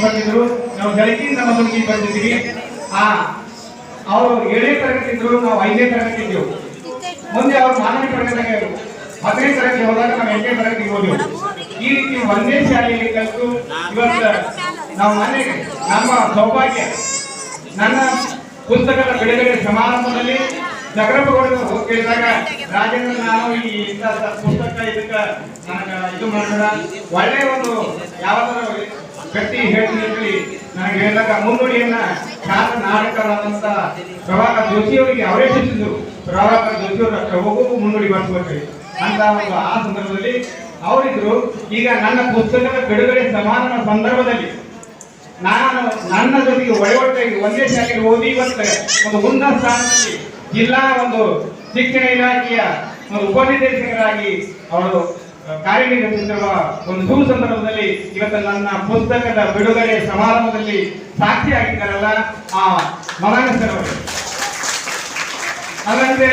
ಬಂದಿದ್ರು. ನಾವು ಬೆಳಗ್ಗಿಂದ ಮೊದಲಿಗೆ ಬಂದಿದ್ದೀವಿ. ಆ, ಅವರು ಏಳನೇ ತರಗತಿ ಇದ್ರು, ನಾವು ಐದನೇ ತರಗತಿ ಇದ್ದೆವು. ಮುಂದೆ ಅವರು ಮಾನವಿ ತರಗತಿಗೆ ಹತ್ತನೇ ತರಗತಿ ಹೋದಾಗ ನಾವು ಎಂಟನೇ ತರಗತಿಗೆ ಹೋದೆವು. ಈ ರೀತಿ ಒಂದೇ ಶಾಲೆಯಲ್ಲಿ ಕಲಿತು ಇವತ್ತು ನಾವು ಮನೆಗೆ ನಮ್ಮ ಸೌಭಾಗ್ಯ, ನನ್ನ ಪುಸ್ತಕದ ಬಿಡುಗಡೆ ಸಮಾರಂಭದಲ್ಲಿ ಜಗರಪ್ಪಗೌಡರು ಕೇಳಿದಾಗ, ರಾಜೇಂದ್ರ, ನಾನು ಈ ಇಂಥ ಪುಸ್ತಕ ಇದಕ್ಕ ನನಗೆ ಇದು ಮಾಡೋಣ ಒಳ್ಳೆಯ ಒಂದು ಯಾವ್ದಾದ್ರು ಹೇಳ್ತೀನಿ ಹೇಳಿ ನನಗೆ ಹೇಳಿದಾಗ ಮುನ್ನುಡಿಯನ್ನ ಖ್ಯಾತ ನಾಯಕರಾದಂತ ಪ್ರಭಾಕರ್ ಜೋಶಿಯವರಿಗೆ ಅವರೇ ಶಿಕ್ಷಿಸಿದ್ರು ಪ್ರಭಾಕರ್ ಜೋಶಿ ಅಷ್ಟೇ ಮುನ್ನುಡಿ ಮಾಡಿಸ್ಬೇಕ್ರಿ ಅಂತ ಒಂದು ಆ ಸಂದರ್ಭದಲ್ಲಿ ಅವರಿದ್ರು ಈಗ ನನ್ನ ಪುಸ್ತಕದ ಬಿಡುಗಡೆ ಸಮಾನ ಸಂದರ್ಭದಲ್ಲಿ ನಾನು ನನ್ನ ಜೊತೆಗೆ ಒಳಗೊಟ್ಟಾಗಿ ಒಂದೇ ಶಾಲೆಗೆ ಓದಿ ಇವತ್ತು ಒಂದು ಉನ್ನತ ಸ್ಥಾನದಲ್ಲಿ ಜಿಲ್ಲಾ ಒಂದು ಶಿಕ್ಷಣ ಇಲಾಖೆಯ ಒಂದು ಉಪನಿರ್ದೇಶಕರಾಗಿ ಅವರು ಕಾರ್ಯನಿರ್ವಹಿಸುತ್ತಿರುವ ಒಂದು ಶುಭ ಸಂದರ್ಭದಲ್ಲಿ ಇವತ್ತು ನನ್ನ ಪುಸ್ತಕದ ಬಿಡುಗಡೆ ಸಮಾರಂಭದಲ್ಲಿ ಸಾಕ್ಷಿಯಾಗಿದ್ದಾರಲ್ಲ ಆ ಮಹಾನಸರ್ ಅವರು ಅದರಂತೆ